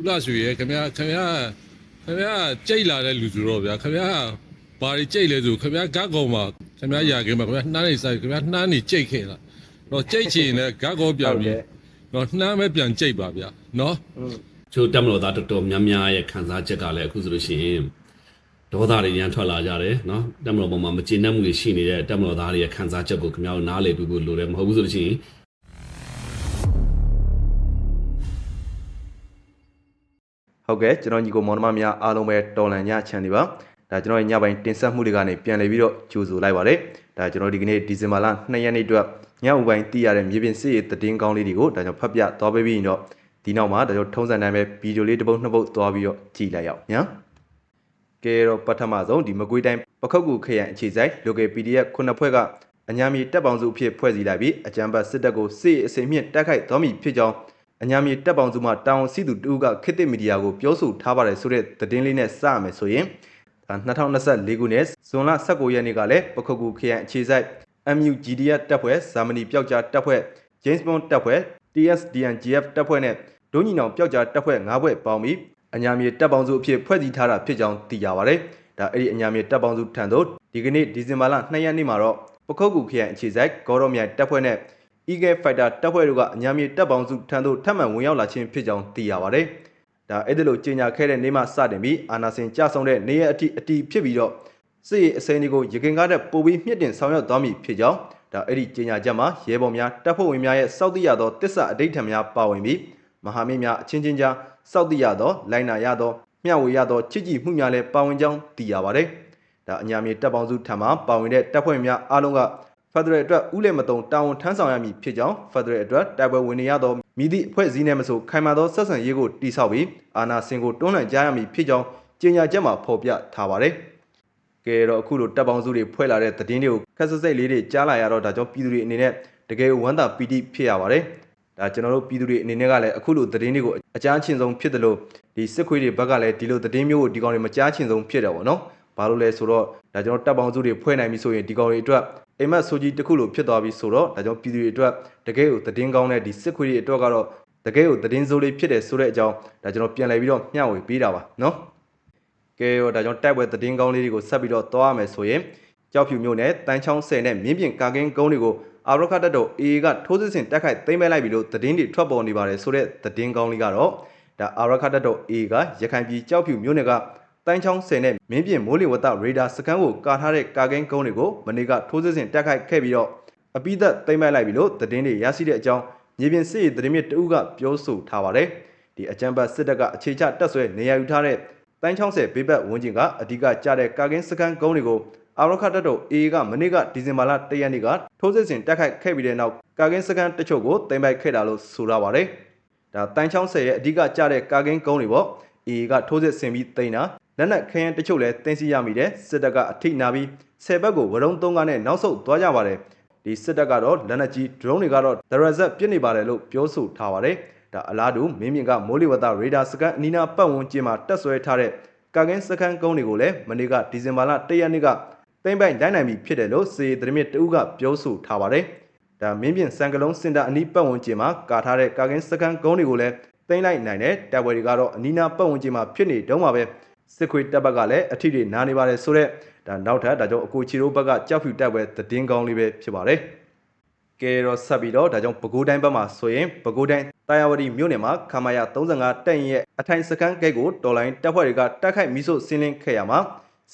ဦးလာရွှေရဲ့ခင်ဗျာခင်ဗျာခင်ဗျာကြိတ်လာတဲ့လူဆိုတော့ဗျာခင်ဗျာဘာတွေကြိတ်လဲဆိုခင်ဗျာဂတ်ကောင်မှာခင်ဗျာရာခင်မှာခင်ဗျာနှမ်းနေဆိုင်ခင်ဗျာနှမ်းနေကြိတ်ခဲ့လားတော့ကြိတ်ချင်လည်းဂတ်ကောင်ပြန်ပြီးတော့နှမ်းပဲပြန်ကြိတ်ပါဗျာနော်ချိုးတက်မလို့သားတော်တော်များများရဲ့ခံစားချက်ကလည်းအခုဆိုလို့ရှိရင်ဒေါသတွေညံထွက်လာကြတယ်နော်တက်မလို့ပုံမှာမကျေနပ်မှုတွေရှိနေတဲ့တက်မလို့သားတွေရဲ့ခံစားချက်ကိုခင်ဗျားတို့နားလည်ပြီးဖို့လိုတယ်မဟုတ်ဘူးဆိုလို့ရှိရင် ဟုတ်ကဲ့ကျွန်တော်ညီကိုမောင်နှမများအားလုံးပဲတော်လန်ညချမ်းနေပါဒါကျွန်တော်ရဲ့ညပိုင်းတင်ဆက်မှုတွေကနေပြန်လည်ပြီးတော့ကြိုဆိုလိုက်ပါတယ်ဒါကျွန်တော်ဒီကနေ့ဒီဇင်ဘာလ2ရက်နေ့အတွက်ညဦးပိုင်းတည်ရတဲ့မြေပြင်စစ်ရေးသတင်းကောင်းလေးတွေကိုဒါကြောင့်ဖတ်ပြသွားပေးပြီးရင်တော့ဒီနောက်မှာဒါကြောင့်ထုံးစံတိုင်းပဲဗီဒီယိုလေးတစ်ပုတ်နှစ်ပုတ်သွားပြီးတော့ကြည့်လိုက်ရအောင်ညာကဲတော့ပထမဆုံးဒီမကွေးတိုင်းပခုတ်ကူခရိုင်အခြေစိုက် local PDF ခုနှစ်ဖွဲ့ကအညာမီတပ်ပေါင်းစုအဖြစ်ဖွဲ့စည်းလိုက်ပြီးအကြံပတ်စစ်တပ်ကိုစစ်ရေးအစိမ်မြင့်တိုက်ခိုက်တော်မူဖြစ်ကြောင်း အညာမြေတက်ပေါင်းစုမှတာဝန်ရှိသူတူကခေတ်သစ်မီဒီယာကိုပြောဆိုထားပါတယ်ဆိုတဲ့သတင်းလေးနဲ့စရမယ်ဆိုရင်ဒါ2024ခုနှစ်ဇွန်လ19ရက်နေ့ကလည်းပခုတ်ကူခရိုင်အခြေစိုက် MUGDF တပ်ဖွဲ့ဇာမနီပျောက်ကြားတပ်ဖွဲ့ James Bond တပ်ဖွဲ့ TSDNGF တပ်ဖွဲ့နဲ့ဒုညီနောင်ပျောက်ကြားတပ်ဖွဲ့၅ဖွဲ့ပေါင်းပြီးအညာမြေတက်ပေါင်းစုအဖြစ်ဖွဲ့စည်းထားတာဖြစ်ကြောင်းသိရပါတယ်။ဒါအဲ့ဒီအညာမြေတက်ပေါင်းစုထံသို့ဒီကနေ့ဒီဇင်ဘာလ2ရက်နေ့မှာတော့ပခုတ်ကူခရိုင်အခြေစိုက်ဂေါ်ရောမြိုင်တပ်ဖွဲ့နဲ့ Eagle Fighter တပ်ဖွဲ့တို့ကအညာမြေတပ်ပေါင်းစုထံသို့ထပ်မံဝင်ရောက်လာခြင်းဖြစ်ကြောင်းသိရပါတယ်။ဒါအဲ့ဒီလိုကြေညာခဲ့တဲ့နေ့မှစတင်ပြီးအာနာစင်ကြဆုံတဲ့နေ့ရက်အထိအတီဖြစ်ပြီးတော့စစ်ရေးအစိမ်းတွေကိုရခင်ကားတဲ့ပိုပြီးမြင့်တင်ဆောင်ရွက်သွားမည်ဖြစ်ကြောင်းဒါအဲ့ဒီကြေညာချက်မှာရဲဘော်များတပ်ဖွဲ့ဝင်များရဲ့စောင့်သိရသောတစ္ဆာအဋိဌံများပါဝင်ပြီးမဟာမင်းများအချင်းချင်းကြားစောင့်သိရသောလိုင်နာရသောမျှဝေရသောချစ်ကြည်မှုများလည်းပါဝင်ကြောင်းသိရပါတယ်။ဒါအညာမြေတပ်ပေါင်းစုထံမှပါဝင်တဲ့တပ်ဖွဲ့များအားလုံးက ဖက်ဒရယ်အတွက်ဥလက်မတုံတာဝန်ထမ်းဆောင်ရမည်ဖြစ်ကြောင်းဖက်ဒရယ်အတွက်တိုက်ပွဲဝင်နေရသောမိသည့်အဖွဲ့အစည်းနဲ့မဆိုခိုင်မာသောဆက်ဆံရေးကိုတည်ဆောက်ပြီးအာဏာစင်ကိုတွန်းလှန်ကြရမည်ဖြစ်ကြောင်းကြေညာချက်မှာဖော်ပြထားပါတယ်။ကဲတော့အခုလိုတပ်ပေါင်းစုတွေဖွဲ့လာတဲ့သတင်းတွေကိုခက်ဆစိတ်လေးတွေကြားလာရတော့ဒါကြောင့်ပြည်သူတွေအနေနဲ့တကယ်ဝမ်းသာပီတိဖြစ်ရပါတယ်။ဒါကျွန်တော်တို့ပြည်သူတွေအနေနဲ့ကလည်းအခုလိုသတင်းတွေကိုအကြမ်းချင်းဆုံးဖြစ်တယ်လို့ဒီစစ်ခွေးတွေဘက်ကလည်းဒီလိုသတင်းမျိုးကိုဒီကောင်တွေမကြားချင်းဆုံးဖြစ်တယ်ပေါ့နော်။ ဘာလို့လဲဆိုတော့ဒါကျွန်တော်တပ်ပေါင်းစုတွေဖွဲ့နိုင်ပြီဆိုရင်ဒီကောင်တွေအတွက်အိမ်မက်ဆိုကြီးတစ်ခုလိုဖြစ်သွားပြီဆိုတော့ဒါကြောင့်ပြည်သူတွေအတွက်တကယ်ကိုသတင်းကောင်းတဲ့ဒီစစ်ခွေးတွေအတွက်ကတော့တကယ်ကိုသတင်းစိုးလေးဖြစ်တယ်ဆိုတဲ့အကြောင်းဒါကျွန်တော်ပြန်လည်ပြီးတော့မျှဝေပေးတာပါနော်ကဲရောဒါကြောင့်တိုက်ပွဲသတင်းကောင်းလေးတွေကိုဆက်ပြီးတော့သွားရမယ်ဆိုရင်ကြောက်ဖြူမျိုးနဲ့တန်းချောင်းဆယ်နဲ့မြင်းပြင်ကာကင်းကုန်းတွေကိုအာရခတ်တက်တော် AA ကထိုးစစ်ဆင်တိုက်ခိုက်သိမ်းမဲ့လိုက်ပြီလို့သတင်းတွေထွက်ပေါ်နေပါတယ်ဆိုတဲ့သတင်းကောင်းလေးကတော့ဒါအာရခတ်တက်တော် AA ကရခိုင်ပြည်ကြောက်ဖြူမျိုးနယ်က တန်းချောင်းဆယ်နဲ့မင်းပြင်မိုးလေဝသရေဒါစကန်ကိုကာထားတဲ့ကာကင်းကုန်းတွေကိုမနေ့ကထိုးစစ်ဆင်တိုက်ခိုက်ခဲ့ပြီးတော့အပိသက်သိမ်းမဲ့လိုက်ပြီလို့သတင်းတွေရရှိတဲ့အကြောင်းမြေပြင်စစ်ရေးသတင်းမြစ်တအုပ်ကပြောဆိုထားပါတယ်ဒီအကြံပတ်စစ်တပ်ကအခြေချတက်ဆွဲနေရာယူထားတဲ့တန်းချောင်းဆယ်ဘေးဘက်ဝန်းကျင်ကအဓိကကျတဲ့ကာကင်းစကန်ကုန်းတွေကိုအာရခတ်တက်တော် AA ကမနေ့ကဒီဇင်ဘာလ၁ရက်နေ့ကထိုးစစ်ဆင်တိုက်ခိုက်ခဲ့ပြီးတဲ့နောက်ကာကင်းစကန်တချို့ကိုသိမ်းပိုက်ခဲ့တာလို့ဆိုရပါတယ်ဒါတန်းချောင်းဆယ်ရဲ့အဓိကကျတဲ့ကာကင်းကုန်းတွေပေါ့ AA ကထိုးစစ်ဆင်ပြီးသိမ်းတာ လက်နက်ခရင်တချို့လည်းတင်စီရမိတယ်စစ်တပ်ကအထိနာပြီးဆယ်ဘက်ကိုဝရုံသုံးကားနဲ့နောက်ဆုတ်သွားကြပါတယ်ဒီစစ်တပ်ကတော့လက်နက်ကြီး drone တွေကတော့ဒရဇက်ပြစ်နေပါတယ်လို့ပြောဆိုထားပါတယ်ဒါအလားတူမင်းမြင့်ကမိုးလေဝသရေဒါစကန်အနီးနားပတ်ဝန်းကျင်မှာတက်ဆွဲထားတဲ့ကာကင်းစကန်ကုန်းတွေကိုလည်းမနေ့ကဒီဇင်ဘာလ၁ရက်နေ့ကသိမ့်ပိုင်တိုင်းနိုင်ပြီဖြစ်တယ်လို့စေသတင်းမြစ်တဦးကပြောဆိုထားပါတယ်ဒါမင်းပြင်စံကလုံးစင်တာအနီးပတ်ဝန်းကျင်မှာကာထားတဲ့ကာကင်းစကန်ကုန်းတွေကိုလည်းသိမ်းလိုက်နိုင်တဲ့တပ်ပွဲတွေကတော့အနီးနားပတ်ဝန်းကျင်မှာဖြစ်နေတုန်းပါပဲ စစ်ခွေတပ်ဘက်ကလည်းအထီတွေနားနေပါတယ်ဆိုတော့ဒါနောက်ထပ်ဒါကြောင့်အကိုချီတို့ဘက်ကကြောက်ဖြူတပ်ပွဲသတင်းကောင်းလေးပဲဖြစ်ပါတယ်ကဲတော့ဆက်ပြီးတော့ဒါကြောင့်ပဲခူးတိုင်းဘက်မှာဆိုရင်ပဲခူးတိုင်းတာယာဝတီမြို့နယ်မှာခမာယာ35တပ်ရင်ရဲ့အထိုင်စကန်ဂိတ်ကိုတော်လိုင်းတပ်ဖွဲ့တွေကတိုက်ခိုက်မိဆို့ဆင်းလင်းခဲ့ရမှာ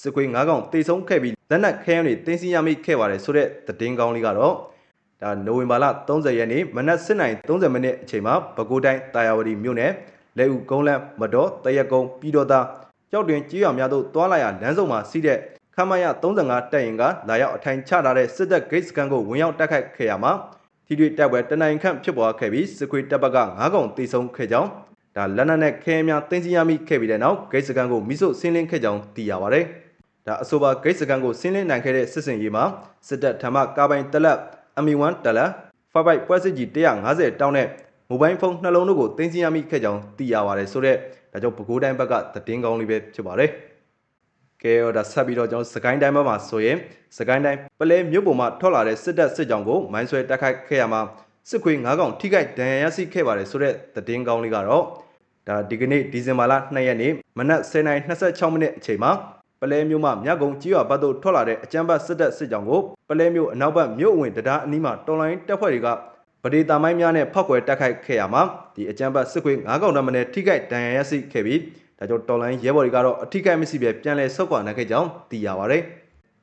စစ်ခွေ9កောင်တေဆုံးခဲ့ပြီးလက်နက်ခဲယမ်းတွေတင်းစီရမိခဲ့ပါတယ်ဆိုတဲ့သတင်းကောင်းလေးကတော့ဒါနိုဝင်ဘာလ30ရက်နေ့မနက်7:30မိနစ်အချိန်မှာပဲခူးတိုင်းတာယာဝတီမြို့နယ်လဲဦးကုန်းလန်းမတော်တရက်ကုန်းပြီးတော့သား ကြောက်တွင်ကြီးရွာများသို့တွာလာရလမ်းစုံမှာစီးတဲ့ခမရ35တပ်ရင်ကလာရောက်အထိုင်ချထားတဲ့စစ်တပ်ဂိတ်စကန်ကိုဝင်ရောက်တိုက်ခိုက်ခဲ့ရမှာထိတွေ့တပ်ပွဲတနင်္ဂနွေခန့်ဖြစ်ပွားခဲ့ပြီးစစ်ခွေတပ်ဘက်က9កောင်တေဆုံးခဲ့ကြောင်းဒါလက်နက်နဲ့ခဲယမ်းများတင်းစီရမိခဲ့ပြီးတဲ့နောက်ဂိတ်စကန်ကိုမိဆုဆင်းလင်းခဲ့ကြောင်းသိရပါတယ်ဒါအဆိုပါဂိတ်စကန်ကိုဆင်းလင်းနိုင်ခဲ့တဲ့စစ်စင်ရေးမှာစစ်တပ်ဓမ္မကာပိုင်တလက် ME1 တလက်ဖဘိုက်ပွဲစစ်ကြီး150တောင်းနဲ့ မိုဘိုင်းဖုန်းနှလုံးတို့ကိုတင်းစီရမိခဲ့ကြောင်းသိရပါတယ်ဆိုတော့ဒါကြောင့်ပဲခူးတိုင်းဘက်ကသတင်းကောင်းလေးပဲဖြစ်ပါတယ်ကဲတော့ဒါဆက်ပြီးတော့ကျွန်တော်စကိုင်းတိုင်းဘက်မှာဆိုရင်စကိုင်းတိုင်းပလဲမြို့ပေါ်မှာထွက်လာတဲ့စစ်တပ်စစ်ကြောင်းကိုမိုင်းဆွဲတိုက်ခိုက်ခဲ့ရမှာစစ်ခွေ9កောင်ထိခိုက်ဒဏ်ရာရရှိခဲ့ပါတယ်ဆိုတော့သတင်းကောင်းလေးကတော့ဒါဒီကနေ့ဒီဇင်ဘာလ2ရက်နေ့မနက်10:26မိနစ်အချိန်မှာပလဲမြို့မှမြကုံကြီးရွာဘက်သို့ထွက်လာတဲ့အကြမ်းဖက်စစ်တပ်စစ်ကြောင်းကိုပလဲမြို့အနောက်ဘက်မြို့အဝင်တရားအနီးမှာတော်လိုင်းတပ်ဖွဲ့တွေကဗ ဒေတာမိုင်းများနဲ့ဖောက်ကွယ်တိုက်ခိုက်ခဲ့ရမှာဒီအကြမ်းဖက်စစ်ခွေး9កောင်တမနဲ့ထိခိုက်ဒဏ်ရာရရှိခဲ့ပြီးဒါကြောင့်တော်လိုင်းရဲဘော်တွေကတော့အထိခိုက်မရှိပဲပြန်လည်ဆုတ်ခွာနိုင်ခဲ့ကြောင်းသိရပါတယ်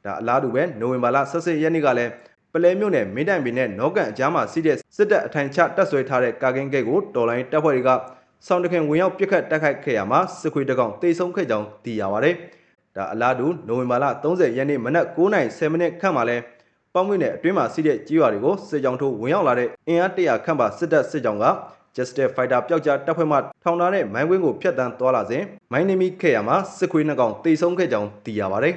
ဒါအလားတူပဲနိုဝင်ဘာလ18ရက်နေ့ကလည်းပလဲမြို့နယ်မင်းတိုင်ပင်နဲ့နောကန်အကြားမှာစီးတဲ့စစ်တပ်အထိုင်ချတပ်ဆွဲထားတဲ့ကာကင်းဂိတ်ကိုတော်လိုင်းတပ်ဖွဲ့တွေကဆောင်းတခင်ဝင်ရောက်ပစ်ခတ်တိုက်ခိုက်ခဲ့ရမှာစစ်ခွေးတကောင်တိတ်ဆုံးခဲ့ကြောင်းသိရပါတယ်ဒါအလားတူနိုဝင်ဘာလ30ရက်နေ့မနက်9:10မိနစ်ခန့်မှာလဲ ပေါင်းမွေးနယ်အတွင်းမှာစီးတဲ့ကြီးရွာတွေကိုစစ်ကြောင်းထိုးဝင်ရောက်လာတဲ့အင်အား100ခန့်ပါစစ်တပ်စစ်ကြောင်းက Justice Fighter ပျောက်ကြားတပ်ဖွဲ့မှထောင်ထားတဲ့မိုင်းကွင်းကိုဖျက်တမ်းသွားလာစဉ်မိုင်းနေမိခဲ့ရမှာစစ်ခွေးနှစ်ကောင်တိတ်ဆုံးခဲ့ကြောင်းသိရပါတယ်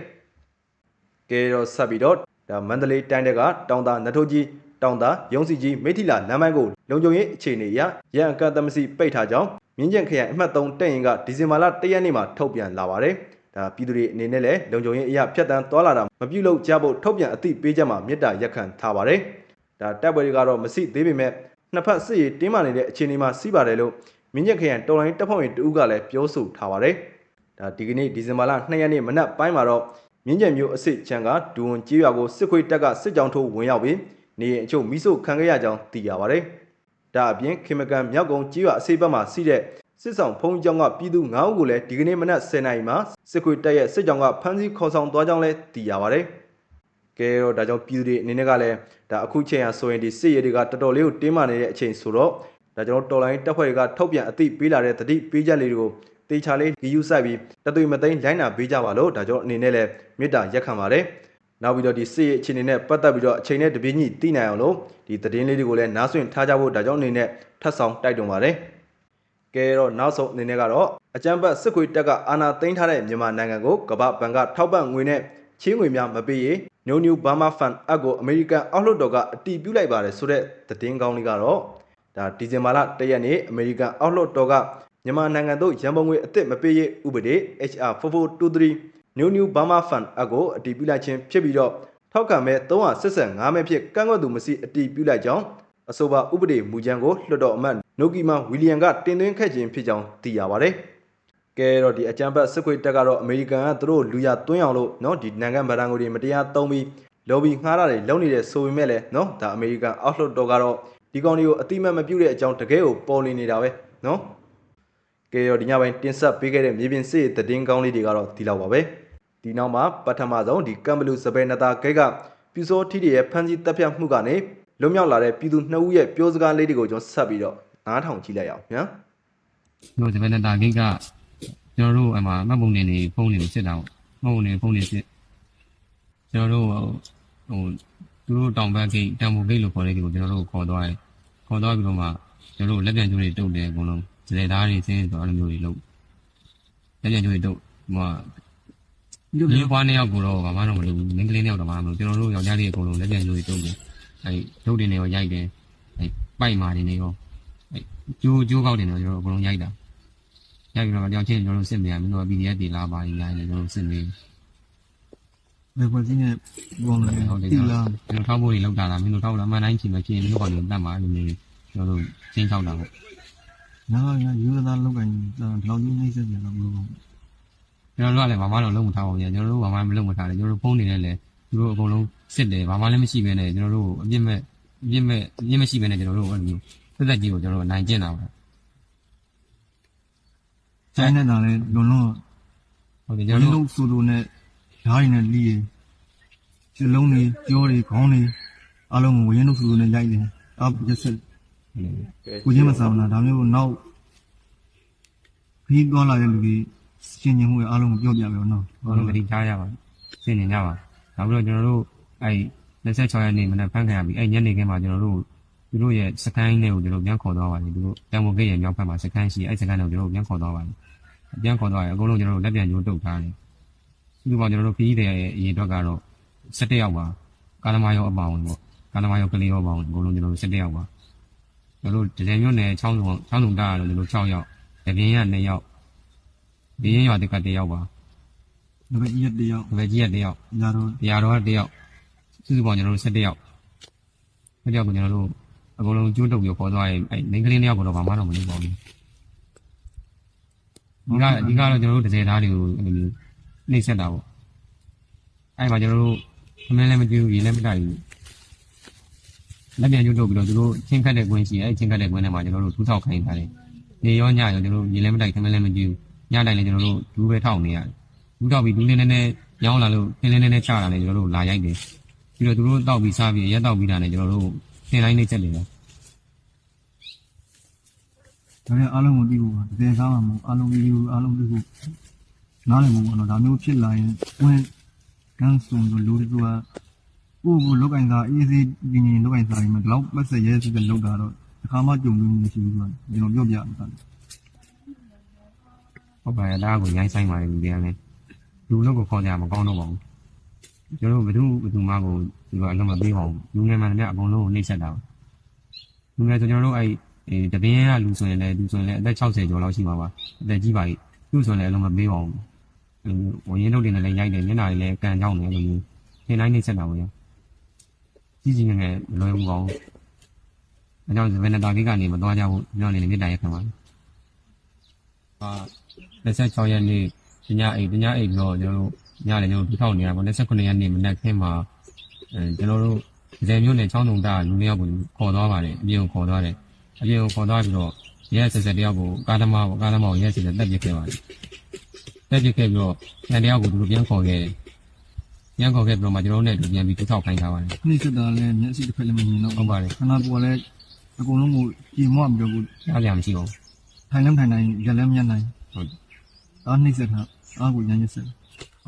။ကဲတော့ဆက်ပြီးတော့ဒါမန္တလေးတိုင်းတက်ကတောင်သာနထိုးကြီးတောင်သာရုံးစီကြီးမိထီလာလမ်းမိုင်းကိုလုံခြုံရေးအခြေအနေအရရန်အကန့်အသတ်မရှိပိတ်ထားကြောင်းမြင်းကျန်ခရိုင်အမှတ်3တပ်ရင်ကဒီဇင်ဘာလ1ရက်နေ့မှာထုတ်ပြန်လာပါတယ်။ ဒါပြည်သူတွေအနေနဲ့လည်းလုံခြုံရေးအရာဖျက်တမ်းသွားလာတာမပြုလုပ်ကြဖို့ထုတ်ပြန်အသိပေးချက်မှာမြစ်တာရက်ခံထားပါတယ်။ဒါတပ်ပွဲတွေကတော့မရှိသေးပေမဲ့နှစ်ဖက်စစ်ရေးတင်းမာနေတဲ့အခြေအနေမှာစီးပါတယ်လို့မြင်းကျက်ခရိုင်တော်လိုင်းတပ်ဖွဲ့ဝင်တဦးကလည်းပြောဆိုထားပါတယ်။ဒါဒီကနေ့ဒီဇင်ဘာလ2ရက်နေ့မနက်ပိုင်းမှာတော့မြင်းကျက်မျိုးအစ်စ်ချန်ကဒူဝန်ကျေးရွာကိုစစ်ခွေးတပ်ကစစ်ကြောင်းထိုးဝင်ရောက်ပြီးနေရင်အချို့မိစို့ခံခဲ့ရကြောင်းသိရပါတယ်။ဒါအပြင်ခေမကန်မြောက်ကုန်းကျေးရွာအစိပ်ဘက်မှာစီးတဲ့ စစ်ဆောင်ဖုံးကျောင်းကပြည်သူ9ဦးကိုလည်းဒီကနေ့မနက်10:00နာရီမှာစစ်ခွေးတပ်ရဲ့စစ်ကြောင်းကဖမ်းဆီးခေါ်ဆောင်သွားကြောင်းလည်းသိရပါတယ်။ကဲတော့ဒါကြောင့်ပြည်သူတွေအနေနဲ့ကလည်းဒါအခုချိန်ရဆိုရင်ဒီစစ်ရေးတွေကတော်တော်လေးကိုတင်းမာနေတဲ့အချိန်ဆိုတော့ဒါကျွန်တော်တော်လိုင်းတပ်ဖွဲ့တွေကထုတ်ပြန်အသိပေးလာတဲ့တတိပေးချက်လေးတွေကိုတေချာလေးဂီယူဆိုင်ပြီးတသွေမသိမ်းလိုင်းနာပေးကြပါလို့ဒါကြောင့်အနေနဲ့လည်းမေတ္တာရက်ခံပါတယ်နောက်ပြီးတော့ဒီစစ်ရေးအခြေအနေနဲ့ပတ်သက်ပြီးတော့အချိန်နဲ့တပြေးညီသိနိုင်အောင်လို့ဒီသတင်းလေးတွေကိုလည်းနားဆွင့်ထားကြဖို့ဒါကြောင့်အနေနဲ့ထပ်ဆောင်တိုက်တွန်းပါတယ် ကဲတော့နောက်ဆုံးအနေနဲ့ကတော့အကြံပတ်စစ်ခွေတက်ကအာဏာသိမ်းထားတဲ့မြန်မာနိုင်ငံကိုကမ္ဘာဘဏ်ကထောက်ပံ့ငွေနဲ့ချင်းငွေများမပေးရေး New New Burma Fund အပ်ကိုအမေရိကန်အောက်လွှတ်တော်ကအတည်ပြုလိုက်ပါတယ်ဆိုတဲ့သတင်းကောင်းလေးကတော့ဒါဒီဇင်ဘာလ၁ရက်နေ့အမေရိကန်အောက်လွှတ်တော်ကမြန်မာနိုင်ငံသို့ရန်ပုံငွေအသစ်မပေးရေးဥပဒေ HR 4423 New New Burma Fund အပ်ကိုအတည်ပြုလိုက်ခြင်းဖြစ်ပြီးတော့ထောက်ခံမဲ့385မဲဖြင့်ကန့်ကွက်သူမရှိအတည်ပြုလိုက်ကြောင်း အဆိုပါဥပဒေမူကြမ်းကိုလွှတ်တော်အမတ်နိုကီမန်ဝီလီယံကတင်သွင်းခဲ့ခြင်းဖြစ်ကြောင်းသိရပါတယ်။ကဲတော့ဒီအကြံဖတ်စစ်ခွေတက်ကတော့အမေရိကန်ကသူတို့လူရသွင်းအောင်လို့နော်ဒီနိုင်ငံဗရန်ကိုတွေမတရားသုံးပြီးလော်ဘီငှားတာတွေလုပ်နေတဲ့ဆိုပေမဲ့လည်းနော်ဒါအမေရိကန်အောက်လွှတ်တော်ကတော့ဒီကောင်တွေကိုအတိမတ်မပြုတဲ့အကြောင်းတကယ်ကိုပေါ်လင်နေတာပဲနော်။ကဲတော့ဒီညပိုင်းတင်ဆက်ပေးခဲ့တဲ့မြေပြင်စစ်သတင်းကောင်းလေးတွေကတော့ဒီလောက်ပါပဲ။ဒီနောက်မှာပထမဆုံးဒီကမ်ဘလူစပယ်နတာဂိတ်ကပြူစောထီတွေရဲ့ဖန်စီတက်ပြတ်မှုကနေ လွတ်မြောက်လာတဲ့ပြည်သူနှစ်ဦးရဲ့ပြောစကားလေးတွေကိုကျွန်တော်ဆက်ပြီးတော့နားထောင်ကြည့်လိုက်အောင်ညာတို့ဒီဘက်နဲ့တာဂိတ်ကကျွန်တော်တို့အမှမှတ်ပုံနေနေဖုန်းနေကိုစစ်တာပေါ့မှတ်ပုံနေဖုန်းနေစစ်ကျွန်တော်တို့ဟိုသူတို့တောင်ဘက်ဂိတ်တံမိုဂိတ်လို့ခေါ်တဲ့ဒီကိုကျွန်တော်တို့ခေါ်သွားတယ်ခေါ်သွားပြီးတော့မှကျွန်တော်တို့လက်ပြန်ကျိုးတွေတုတ်တယ်အကုန်လုံးဇေသားတွေစင်းဆိုအဲ့လိုမျိုးတွေလုပ်လက်ပြန်ကျိုးတွေတုတ်ဟိုဒီဘွားနှစ်ယောက်ကိုတော့ဘာမှတော့မလုပ်ဘူးမိန်းကလေးနှစ်ယောက်တော့မှမလုပ်ကျွန်တော်တို့ယောက်ျားလေးအကုန်လုံးလက်ပြန်ကျိုးတွေတုတ်တယ် အဲ့တုတ်တွေနေရောရိုက်တယ်အဲ့ပိုက်မာတွေနေရောအဲ့ကျိုးကျိုးကောက်တွေနေရောကျွန်တော်တို့အကုန်လုံးရိုက်တာရိုက်ပြီးတော့ကြောင်ချင်းကျွန်တော်တို့စစ်နေရမင်းတို့က PDF တွေလာပါရင်ရိုက်နေကျွန်တော်တို့စစ်နေဘယ်ဖွဲ့စည်းနဲ့ပုံလဲဟုတ်တယ်တိကျွန်လားတော်ထောက်ဖို့တွေလောက်တာလားမင်းတို့ထောက်လားအမှန်တိုင်းချိန်မှဖြစ်ရင်မင်းတို့ကောင်တွေတတ်မှာလို့မျိုးကျွန်တော်တို့ချင်းချောက်တာပေါ့ညာကယူရသားလောက်ကင်ဒီလောက်ကြီးနှိမ့်ဆက်ပြန်တော့မလို့ကျွန်တော်တို့ကလည်းဘာမှတော့လုံးမထားပါဘူးကျွန်တော်တို့ဘာမှမလုံးမထားတယ်ကျွန်တော်တို့ဖုန်းနေနဲ့လည်းသူတို့အကုန်လုံး စစ်တယ်ဘာမှလည်းမရှိဘဲနဲ့ကျွန်တော်တို့အပြစ်မဲ့အပြစ်မဲ့အပြစ်မရှိဘဲနဲ့ကျွန်တော်တို့အဲ့လိုမျိုးသက်သက်ကြီးကိုကျွန်တော်တို့နိုင်ကျင့်တာပါကျိုင်းနေတာလဲလွန်လွန်ဟုတ်တယ်ကျွကျွန်န်တော်တော်တို့တို့ဆိုလိုနဲ့ဓာတ်ရည်နဲ့လီးရခြေလုံးတွေကြောတွေခေါင်းတွေအလုံးကိုဝရင်တို့ဆိုလိုနဲ့ရိုက်တယ်အောက်ရက်ဆက်ကိုချင်းမဆောင်တာဒါမျိုးနောက်ခီးသွားလာတဲ့လူကြီးရှင်းညင်မှုရအလုံးကိုပြောပြပြတော့နော်ဘာလို့မတိထားရပါစစ်နေကြပါနောက်ပြီးတော့ကျွန်တော်တို့ အဲ့26ရက်နေ့မနက်ဖမ်းခံရပြီအဲ့ညနေခင်းမှာကျွန်တော်တို့သူတို့ရဲ့စကိုင်းတွေကိုကျွန်တော်ပြန်ခေါ်သွားပါတယ်သူတို့တံမိုကိတ်ရဲ့မြောက်ဖက်မှာစကိုင်းရှိအဲ့စကိုင်းတွေကိုကျွန်တော်ပြန်ခေါ်သွားပါတယ်ပြန်ခေါ်သွားရင်အကုန်လုံးကျွန်တော်တို့လက်ပြန်ကျိုးတုတ်ထားတယ်ဒီမှာကျွန်တော်တို့ခီးတဲ့ရဲ့အရေးအတွက်ကတော့17ယောက်ပါကာလမယောအပေါင်းပေါ့ကာလမယောကလေးရောအပေါင်းအကုန်လုံးကျွန်တော်တို့17ယောက်ပါကျွန်တော်တို့ဒဇယ်မျိုးနယ်6လုံး6လုံးတားရတယ်ကျွန်တော်6ယောက်ဒပြင်းရ2ယောက်ဒီရင်ရွာတက်က1ယောက်ပါဒါပေမဲ့ရက်တယောက်ဘယ်ကြီးရ1ယောက်ညာတော့တရားတော်ကတယောက် စုစုပေါင်းကျွန်တော်တို့17ယောက်17ယောက်ကိုကျွန်တော်တို့အကုန်လုံးကျိုးတုပ်ပြီးခေါ်သွားရင်အဲ့မိန်းကလေးတယောက်ကတော့ဘာမှတော့မလုပ်ပါဘူးဒီကအဓိကတော့ကျွန်တော်တို့တစ်စဲသားတွေကိုအဲ့လိုမျိုးနှိမ့်ဆက်တာပေါ့အဲ့မှာကျွန်တော်တို့အမင်းလည်းမကြည့်ဘူးရေလည်းမတိုက်ဘူးလက်ပြန်ကျွတ်တော့ပြီးတော့သူတို့ချင်းခတ်တဲ့ကွင်းရှိအဲ့ချင်းခတ်တဲ့ကွင်းထဲမှာကျွန်တော်တို့ထူးထောက်ခိုင်းထားတယ်နေရောညရောကျွန်တော်တို့ရေလည်းမတိုက်ခမင်းလည်းမကြည့်ဘူးညတိုင်းလည်းကျွန်တော်တို့ဒူးပဲထောက်နေရတယ်ဒူးထောက်ပြီးဒူးလေးနည်းနည်းညောင်းလာလို့နည်းနည်းနည်းနည်းချလာတယ်ကျွန်တော်တို့လာရိုက်တယ် ပြီးတော့သူတို့တောက်ပြီးစားပြီးရက်တောက်ပြီးတာနဲ့ကျွန်တော်တို့သင်တိုင်းလေးချက်တယ်ဗျာဒါနဲ့အားလုံးကိုသိဖို့ပါတကယ်ကားမှာမဟုတ်အားလုံးပြီးလို့အားလုံးပြီးဖို့နားလည်မှုပေါ့နော်ဒါမျိုးဖြစ်လာရင်ဝင်ကန်ဆုံလို့လူတွေကကိုယ့်ကိုလောက်ကင်စားအေးစေးပြင်းပြင်းလောက်ကင်စားရင်မဒီလောက်ပတ်ဆက်ရဲစစ်တဲ့လောက်တာတော့တစ်ခါမှကြုံလို့မရှိဘူးကွာကျွန်တော်ပြောပြတာဟုတ်ပါရဲ့ဒါကိုရိုင်းဆိုင်ပါတယ်လူတွေကလည်းလူလို့ကိုခေါ်ကြမကောင်းတော့ပါဘူး ကျွန်တော်တို့ဘယ်သူဘယ်သူမှကိုဒီကအလုံးမပေးပါဘူးလူငယ်မှန်တယ်အကုန်လုံးကိုနှိပ်စက်တာပါလူငယ်ဆိုကျွန်တော်တို့အဲ့အဲတပင်းကလူဆိုရင်လည်းလူဆိုရင်လည်းအသက်60ကျော်လောက်ရှိမှာပါအသက်ကြီးပါပြီသူ့ဆိုရင်လည်းအလုံးမပေးပါဘူးဝင်ရင်တို့တွေလည်းရိုက်တယ်မျက်နှာတွေလည်းကန်ကြောင်းတယ်လို့မျိုးသင်တိုင်းနှိပ်စက်တာပေါ့ဗျာကြီးကြီးငယ်ငယ်မလွယ်ဘူးကောင်းအဲကြောင့်ဗေနတာကိကနေမသွားကြဘူးညောင်းနေနေမြစ်တာရက်ခံပါအာ26ရက်နေ့ညအိတ်ညအိတ်တော့ကျွန်တော်တို့ ညလည်းကျွန်တော်တို့ထောက်နေရပါ29ရက်နေ့မနက်ခင်းမှာအဲကျွန်တော်တို့ဇယ်မျိုးနဲ့ချောင်းတုံတာလူမျိုးကိုခေါ်သွားပါတယ်အပြင်ကိုခေါ်သွားတယ်အပြင်ကိုခေါ်သွားပြီးတော့ရဲဆက်ဆက်တယောက်ကိုကားသမားကိုကားသမားကိုရဲဆက်ဆက်တက်ပစ်ခဲ့ပါတယ်တက်ပစ်ခဲ့ပြီးတော့ညတယောက်ကိုသူတို့ပြန်ခေါ်ခဲ့တယ်ပြန်ခေါ်ခဲ့ပြီးတော့မှကျွန်တော်တို့နဲ့ပြန်ပြီးထောက်ခိုင်းထားပါတယ်နှိမ့်စစ်တာလည်းမျက်စိတစ်ဖက်လည်းမမြင်တော့ဟုတ်ပါတယ်ခန္ဓာကိုယ်ကလည်းအကုန်လုံးကိုကြည်မွပြီးတော့ကိုကြားကြမရှိပါဘူးထိုင်လည်းထိုင်နိုင်ရက်လည်းမရက်နိုင်ဟုတ်ဒါနှိမ့်စစ်တာအားကိုရမ်းရစစ်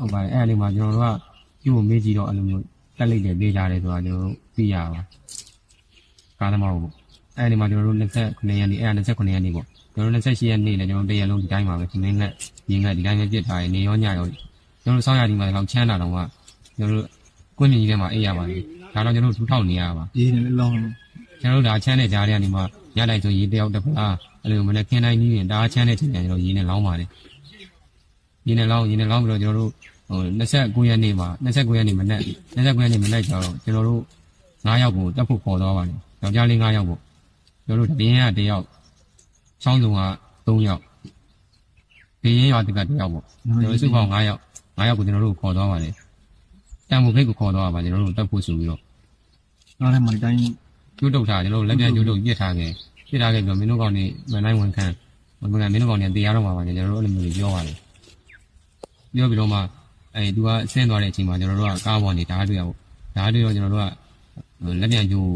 ဟုတ်ပါတယ်အဲ့အလေးမှာကျွန်တော်တို့ကပြုကိုမေးကြည့်တော့အဲ့လိုမျိုးတက်လိုက်တယ်ပေးကြတယ်ဆိုတာကျွန်တော်တို့သိရပါကားသမားကိုပေါ့အဲ့ဒီမှာကျွန်တော်တို့29ရက်နေ့အဲ့29ရက်နေ့ပေါ့ကျွန်တော်တို့28ရက်နေ့လည်းကျွန်တော်တို့တရက်လုံးဒီတိုင်းပါပဲခင်းငက်ရင်းငက်ဒီတိုင်းပဲပြစ်ထားရနေရောညရောကျွန်တော်တို့စောင်းရဒီမှာတော့ချမ်းတာတော့ကကျွန်တော်တို့ကွင်းမြင်ကြီးထဲမှာအေးရပါတယ်ဒါတော့ကျွန်တော်တို့ထူထောက်နေရပါရေးနေလည်းလောင်းလို့ကျွန်တော်တို့ဒါချမ်းတဲ့ကြားထဲကနေမှညတိုင်းဆိုရေတယောက်တစ်ဖလားအဲ့လိုမနေ့ခင်းတိုင်းကြီးရင်ဒါချမ်းတဲ့ချိန်ကျကျွန်တော်ရေနဲ့လောင်းပါတယ်ရေနဲ့လောင်းရေနဲ့လောင်းပြီးတော့ကျွန်တော်တို့ ဟို29ရက်နေ့မှာ29ရက်နေ့မနေ့29ရက်နေ့မနေ့ကျတော့ကျွန်တော်တို့9ယောက်ကိုတက်ဖို့ခေါ်သွားပါတယ်ယောက်ျားလေး9ယောက်ပေါ့ကျွန်တော်တို့တင်းရ1ယောက်ချောင်းစုံက3ယောက်ဘင်းရင်ရွာတက1ယောက်ပေါ့ကျွန်တော်တို့စုပေါင်း9ယောက်9ယောက်ကိုကျွန်တော်တို့ခေါ်သွားပါတယ်တန်ဖိုခိတ်ကိုခေါ်သွားပါကျွန်တော်တို့တက်ဖို့ဆိုပြီးတော့နားထဲမှာဒီတိုင်းကျိုးတုတ်ထားကျွန်တော်တို့လက်ပြန်ကျိုးတုတ်ပြစ်ထားခဲ့ပြစ်ထားခဲ့ပြီးတော့မင်းတို့ကောင်နေမနိုင်ဝန်ခံဝန်ခံမင်းတို့ကောင်နေတရားတော့မှာပါကျွန်တော်တို့အဲ့လိုမျိုးပြောပါတယ်ပြောပြီးတော့မှ အဲသူကဆင်းသွားတဲ့အချိန်မှာကျွန်တော်တို့ကကားပေါ်နေဓာတ်တွေ့ရပေါ့ဓာတ်တွေ့တော့ကျွန်တော်တို့ကလက်ပြန်ကျိုး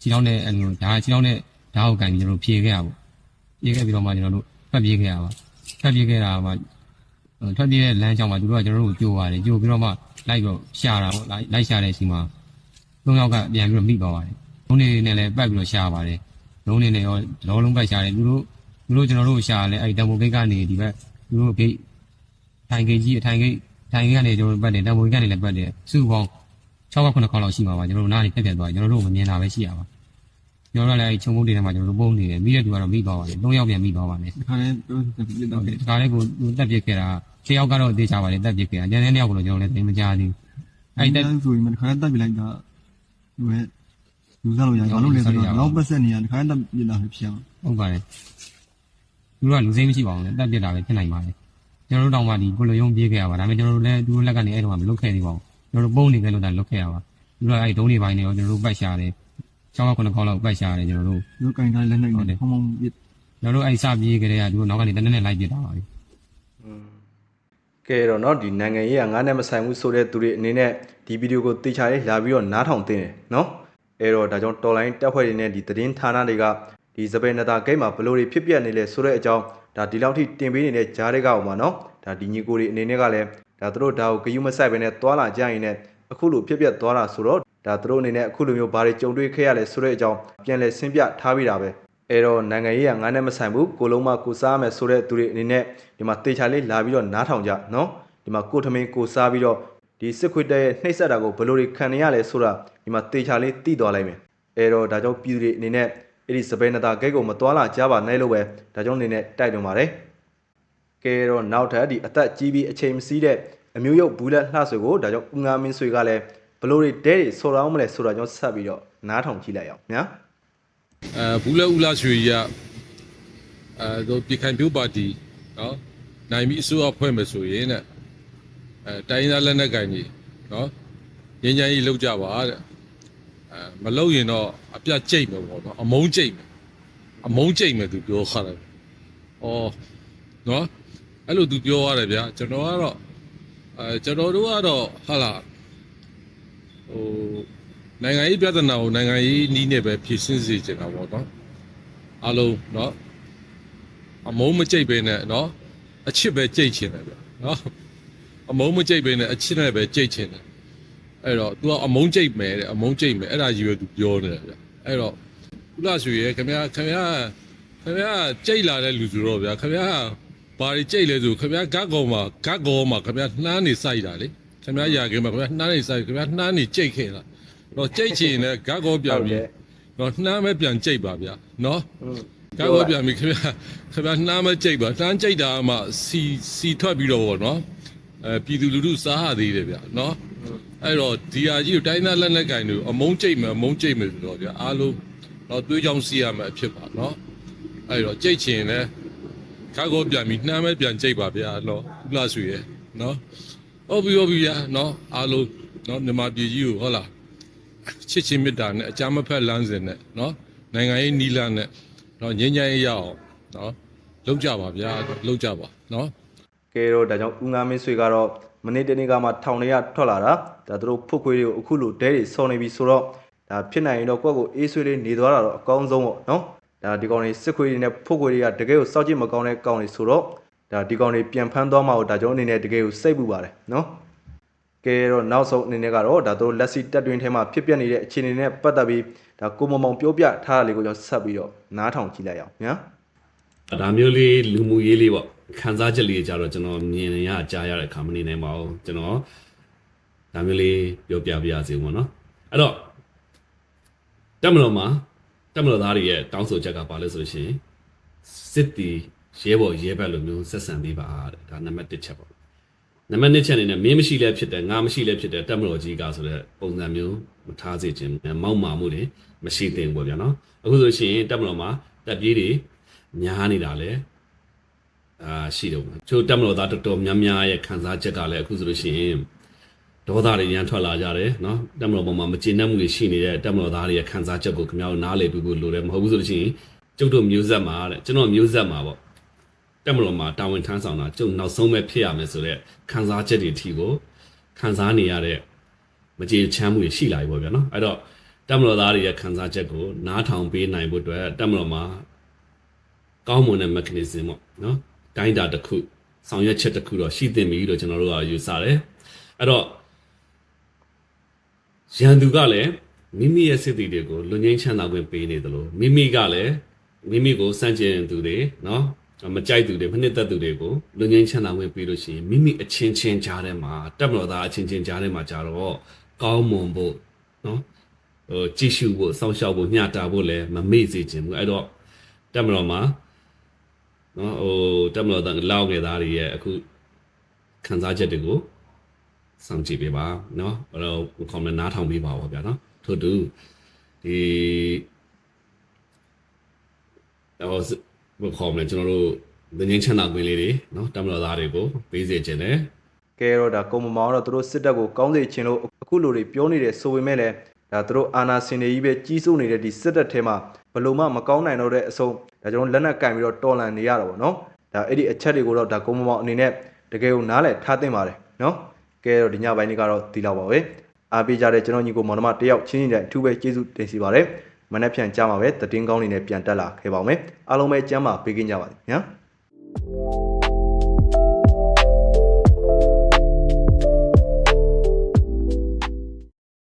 ခြေထောက်နဲ့အဲ့လိုဓာတ်ခြေထောက်နဲ့ဓာတ်ကိုကန်ပြီးကျွန်တော်တို့ဖြေခဲ့ရပေါ့ဖြေခဲ့ပြီးတော့မှကျွန်တော်တို့ဖတ်ပြေးခဲ့ရပါဖတ်ပြေးခဲ့တာမှထွက်ပြေးတဲ့လမ်းကြောင်းမှာသူတို့ကကျွန်တော်တို့ကိုကြိုးပါတယ်ကြိုးပြီးတော့မှလိုက်တော့ရှာတာပေါ့လိုက်လိုက်ရှာတဲ့အချိန်မှာသုံးယောက်ကပြန်ပြီးတော့မိသွားပါတယ်လုံးနေနဲ့လည်းပတ်ပြီးတော့ရှာပါတယ်လုံးနေနဲ့ရောလောလုံးပတ်ရှာတယ်သူတို့သူတို့ကျွန်တော်တို့ရှာလဲအဲ့တံပိုဂိတ်ကနေဒီဘက်သူတို့ဂိတ်ထိုင်ဂိတ်ကြီးထိုင်ဂိတ် ထိုင်ဂိတ်ကနေကျွန်တော်တို့ပတ်တယ်တံပိုဂိတ်ကနေလည်းပတ်တယ်စုပေါင်း6ခေါက်9ခေါက်လောက်ရှိမှာပါကျွန်တော်တို့နားနေပြက်ပြက်သွားကျွန်တော်တို့မမြင်တာပဲရှိရပါကျွန်တော်တို့လည်းအဲ့ခြုံမုတ်တွေထဲမှာကျွန်တော်တို့ပုံနေတယ်မိတဲ့သူကတော့မိသွားပါတယ်၃ယောက်ပြန်မိသွားပါတယ်ဒီခါလေးပြောစစ်ပြစ်တော့ဒီကားလေးကိုတက်ပြစ်ခဲ့တာ၆ယောက်ကတော့သေချာပါတယ်တက်ပြစ်ခဲ့တာကျန်တဲ့၂ယောက်ကတော့ကျွန်တော်လည်းသိမကြသေးဘူးအဲ့တက်ဆိုရင်ဒီခါလေးတက်ပြလိုက်တာဒီမဲ့လူစားလို့ရအောင်လုပ်လေဆိုတော့နောက်ပတ်ဆက်နေရဒီခါလေးတက်ပြတာဖြစ်အောင်ဟုတ်ပါတယ်သူတို့ကလူစိမ်းမရှိပါဘူးလေတက်ပြစ်တာပဲဖြစ်နိုင်ပါတယ် ကျွန်တော်တို့တောင်မှဒီကိုလိုယုံပြေးခဲ့ရပါဒါပေမဲ့ကျွန်တော်တို့လည်းသူတို့လက်ကနေအဲ့တော့မလွတ်ခဲ့သေးပါဘူးကျွန်တော်တို့ပုံနေခဲ့လို့ဒါလွတ်ခဲ့ရပါသူတို့ကအဲ့ဒုံးတွေပိုင်းနေရောကျွန်တော်တို့ပတ်ရှာတယ်6ခေါက်9ခေါက်လောက်ပတ်ရှာတယ်ကျွန်တော်တို့ လူကင်တိုင်းလက်နိုင်တယ်ဖုံဖုံပြစ် ကျွန်တော်တို့အဲ့စပြေးကြတဲ့ကသူတို့နောက်ကနေတနေ့နဲ့လိုက်ပြစ်တာပါပဲ ကဲတော့เนาะဒီနိုင်ငံရေးကငါးနဲ့မဆိုင်ဘူးဆိုတဲ့သူတွေအနေနဲ့ဒီဗီဒီယိုကိုတေချာလေးလာပြီးတော့နားထောင်သင့်တယ်เนาะအဲတော့ဒါကြောင့်တော်လိုင်းတက်ဖွဲ့တွေနဲ့ဒီသတင်းဌာနတွေကဒီစပယ်နတာဂိတ်မှာဘလို့တွေဖြစ်ပြနေလဲဆိုတဲ့အကြောင်း ဒါဒီလောက်ထိတင်ပေးနေတဲ့ကြားတွေကအောင်ပါနော်ဒါဒီညီကိုတွေအနေနဲ့ကလည်းဒါသူတို့ဒါကိုဂယုမဆိုင်ပဲနဲ့သွာလာကြရင်လည်းအခုလိုပြက်ပြက်သွားတာဆိုတော့ဒါသူတို့အနေနဲ့အခုလိုမျိုးဘာတွေကြုံတွေ့ခဲ့ရလဲဆိုတဲ့အကြောင်းပြန်လည်ဆင်းပြထားပြီးတာပဲအဲတော့နိုင်ငံရေးကငါနဲ့မဆိုင်ဘူးကိုလုံးမကိုစားမယ်ဆိုတဲ့သူတွေအနေနဲ့ဒီမှာတေချာလေးလာပြီးတော့နားထောင်ကြနော်ဒီမှာကိုထမင်းကိုစားပြီးတော့ဒီစစ်ခွေတဲ့နှိပ်စက်တာကိုဘယ်လိုတွေခံရလဲဆိုတာဒီမှာတေချာလေးသိသွားလိုက်မယ်အဲတော့ဒါကြောင့်ပြည်သူတွေအနေနဲ့ အဲ့ဒီစပယ်နတာဂိတ်ကိုမတွာလာကြပါနဲ့လို့ပဲဒါကြောင့်အနေနဲ့တိုက်တွန်းပါတယ်ကဲတော့နောက်ထပ်ဒီအသက်ကြီးပြီးအချိန်မစည်းတဲ့အမျိုးရုပ်ဘူးလက်လှဆွေကိုဒါကြောင့်ဦးငါမင်းဆွေကလည်းဘယ်လိုတွေဒဲတွေဆော်ရောင်းမလဲဆိုတာကြောင့်ဆက်ပြီးတော့နားထောင်ကြည့်လိုက်အောင်ညာအဲဘူးလဲဦးလာရွှေကြီးကအဲတော့ပြည်ခိုင်ပြိုးပါတီနော်နိုင်ပြီးအစိုးရဖွဲ့မယ်ဆိုရင်တဲ့အဲတိုင်းသားလက်နက်ကင်ကြီးနော်ငင်းချမ်းကြီးလောက်ကြပါတဲ့ အဲမလောက်ရင်တော့အပြတ်ကြိတ်မယ်ပေါ့နော်အမုန်းကြိတ်မယ်အမုန်းကြိတ်မယ်သူပြောခါတယ်ဩနော်အဲ့လိုသူပြောရတယ်ဗျာကျွန်တော်ကတော့အဲကျွန်တော်တို့ကတော့ဟာလာဟိုနိုင်ငံရေးပြဿနာကိုနိုင်ငံရေးနီးနဲ့ပဲဖြေရှင်းစေချင်တာပေါ့နော်အားလုံးနော်အမုန်းမကြိတ်ပဲနဲ့နော်အချစ်ပဲကြိတ်ချင်တယ်ဗျနော်အမုန်းမကြိတ်ပဲနဲ့အချစ်နဲ့ပဲကြိတ်ချင်တယ် အဲ့တော့ तू ကအမုန်းကြိတ်မယ်တဲ့အမုန်းကြိတ်မယ်အဲ့ဒါကြီးပဲ तू ပြောနေတယ်ဗျအဲ့တော့ကုလဆွေရဲ့ခင်ဗျာခင်ဗျာခင်ဗျာကြိတ်လာတဲ့လူဆိုတော့ဗျာခင်ဗျာဘာတွေကြိတ်လဲဆိုခင်ဗျာဂတ်ကောင်မှာဂတ်ကောင်မှာခင်ဗျာနှမ်းနေစိုက်တာလေခင်ဗျာရာခင်မှာခင်ဗျာနှမ်းနေစိုက်ခင်ဗျာနှမ်းနေကြိတ်ခဲ့တာတော့ကြိတ်ချင်လည်းဂတ်ကောင်ပြန်ပြီးတော့နှမ်းပဲပြန်ကြိတ်ပါဗျာနော်ကာကွယ်ပြန်ပြီခင်ဗျာခင်ဗျာနှမ်းမကြိတ်ပါနှမ်းကြိတ်တာမှစီစီထွက်ပြီးတော့ဗောနော်အဲပြည်သူလူထုစားရသေးတယ်ဗျာနော် အဲ့တော့ဒီဟာကြီးကိုတိုင်းသားလက်နက်ကင်တို့အမုန်းကြိတ်မယ်အမုန်းကြိတ်မယ်ဆိုတော့ဗျာအားလုံးတော့တွေးကြောင်းစီရမယ်အဖြစ်ပါနော်အဲ့တော့ကြိတ်ချင်လဲကာကွယ်ပြန်ပြီနှမ်းမပြန်ကြိတ်ပါဗျာနော်ကုလဆွေရဲ့နော်ဟုတ်ပြီဟုတ်ပြီဗျာနော်အားလုံးနော်မြန်မာပြည်ကြီးကိုဟုတ်လားချစ်ချင်းမေတ္တာနဲ့အကြမ်းမဖက်လမ်းစဉ်နဲ့နော်နိုင်ငံရေးနီလန်းနဲ့နော်ငင်းငင်းရအောင်နော်လုံးကြပါဗျာလုံးကြပါနော်ကဲတော့ဒါကြောင့်ဦးငါမင်းဆွေကတော့မနေ့တနေ့ကမှထောင်ထဲကထွက်လာတာ ဒါသူတို့ဖုတ်ခွေးတွေကိုအခုလိုဒဲတွေဆော်နေပြီဆိုတော့ဒါဖြစ်နိုင်ရင်တော့ကိုယ့်ကိုအေးဆွေးလေးနေသွားတာတော့အကောင်းဆုံးပေါ့နော်ဒါဒီကောင်တွေစစ်ခွေးတွေနဲ့ဖုတ်ခွေးတွေကတကယ်ကိုစောက်ကြည့်မကောင်းတဲ့ကောင်တွေဆိုတော့ဒါဒီကောင်တွေပြန်ဖမ်းသွားမှာကိုဒါကြောင့်အနေနဲ့တကယ်ကိုစိတ်ပူပါတယ်နော်ကဲတော့နောက်ဆုံးအနေနဲ့ကတော့ဒါသူတို့လက်စီတက်တွင်ထဲမှာဖြစ်ပျက်နေတဲ့အခြေအနေနဲ့ပတ်သက်ပြီးဒါကိုမမောင်ပြောပြထားတာလေးကိုကျွန်တော်ဆက်ပြီးတော့နားထောင်ကြည့်လိုက်အောင်ညာဒါမျိုးလေးလူမှုရေးလေးပေါ့ခံစားချက်လေးကြတော့ကျွန်တော်မြင်ရကြားရတဲ့အခါမနေနိုင်ပါဘူးကျွန်တော် ဒါမျိုးလေးပြောပြပြရစီပေါ့နော်အဲ့တော့တက်မလို့မှာတက်မလို့သားတွေရဲ့တောင်းဆိုချက်ကဘာလဲဆိုလို့ရှိရင်စစ်တီရဲဘော်ရဲဘက်လိုမျိုးဆက်ဆံပေးပါတဲ့ဒါနံပါတ်1ချက်ပေါ့နံပါတ်2ချက်အနေနဲ့မင်းမရှိလဲဖြစ်တယ်ငါမရှိလဲဖြစ်တယ်တက်မလို့ကြီးကဆိုတဲ့ပုံစံမျိုးမထားစေခြင်းမောက်မာမှုတွေမရှိသင့်ဘူးပေါ့ဗျာနော်အခုဆိုရှင်တက်မလို့မှာတက်ပြေးတွေများနေတာလေအာရှိတော့ဘူးချို့တက်မလို့သားတော်တော်များများရဲ့ခံစားချက်ကလည်းအခုဆိုလို့ရှိရင် ဒေါသတွေပြန်ထွက်လာကြတယ်နော်တက်မတော်ပေါ်မှာမကျေနပ်မှုတွေရှိနေတဲ့တက်မတော်သားတွေရဲ့ခံစားချက်ကိုခင်ဗျားတို့နားလည်ပြီးဖို့လိုတယ်မဟုတ်ဘူးဆိုလို့ရှိရင်ကျုပ်တို့မျိုးဆက်မှာတဲ့ကျွန်တော်မျိုးဆက်မှာပေါ့တက်မတော်မှာတာဝန်ထမ်းဆောင်တာကျုပ်နောက်ဆုံးပဲဖြစ်ရမယ်ဆိုတော့ခံစားချက်တွေအထိကိုခံစားနေရတဲ့မကျေချမ်းမှုတွေရှိလာပြီပေါ့ဗျာနော်အဲ့တော့တက်မတော်သားတွေရဲ့ခံစားချက်ကိုနားထောင်ပေးနိုင်ဖို့အတွက်တက်မတော်မှာကောင်းမွန်တဲ့ mechanism ပေါ့နော်တိုင်းတာတစ်ခုဆောင်ရွက်ချက်တစ်ခုတော့ရှိသင့်ပြီလို့ကျွန်တော်တို့ကယူဆတယ်အဲ့တော့ ရန်သူကလည်းမိမိရဲ့စစ်တီတွေကိုလွန်ငင်းချမ်းသာခွင့်ပေးနေသလိုမိမိကလည်းမိမိကိုစန့်ကျင်သူတွေနော်မကြိုက်သူတွေမနှစ်သက်သူတွေကိုလွန်ငင်းချမ်းသာခွင့်ပေးလို့ရှိရင်မိမိအချင်းချင်းကြားထဲမှာတက်မတော်သားအချင်းချင်းကြားထဲမှာကြတော့ကောင်းမွန်ဖို့နော်ဟိုကြည့်ရှုဖို့စောင့်ရှောက်ဖို့ညှတာဖို့လည်းမမေ့စေချင်ဘူးအဲ့တော့တက်မတော်မှာနော်ဟိုတက်မလို့တော့လောက်ငယ်သားတွေရဲ့အခုခံစားချက်တွေကို စောင့်ကြည့်ပေးပါနော်ဟိုတော့ခေါင်းနဲ့နားထောင်ပေးပါပေါ့ဗျာနော်ထို့တူဒီဟိုဘယ်ခေါင်းနဲ့ကျွန်တော်တို့ငင်းချမ်းသာခွင့်လေးတွေနော်တက်မလို့သားတွေကိုပေးစေခြင်းတယ်ကဲတော့ဒါကုံမမောင်တော့သူတို့စစ်တပ်ကိုကောင်းစေချင်လို့အခုလိုတွေပြောနေတယ်ဆိုပေမဲ့လည်းဒါသူတို့အာနာစင်တွေကြီးပဲကြီးစိုးနေတဲ့ဒီစစ်တပ်ထဲမှာဘလို့မှမကောင်းနိုင်တော့တဲ့အဆုံးဒါကျွန်တော်လက်နက်ကင်ပြီးတော့တော်လန်နေရတာပေါ့နော်ဒါအဲ့ဒီအချက်တွေကိုတော့ဒါကုံမမောင်အနေနဲ့တကယ်ကိုနားလည်ထားသင့်ပါတယ်နော် ကဲတော့ဒီညပိုင်းလေးကတော့ဒီလောက်ပါပဲအားပေးကြတဲ့ကျွန်တော်ညီကိုမောင်နှမတယောက်ချင်းချင်းတဲ့အထူးပဲကျေးဇူးတင်စီပါတယ်မနေ့ပြန်ကြားမှာပဲတည်င်းကောင်းနေနဲ့ပြန်တက်လာခဲ့ပါအောင်မယ်အားလုံးပဲကျမ်းပါပေးကင်းကြပါစေညာ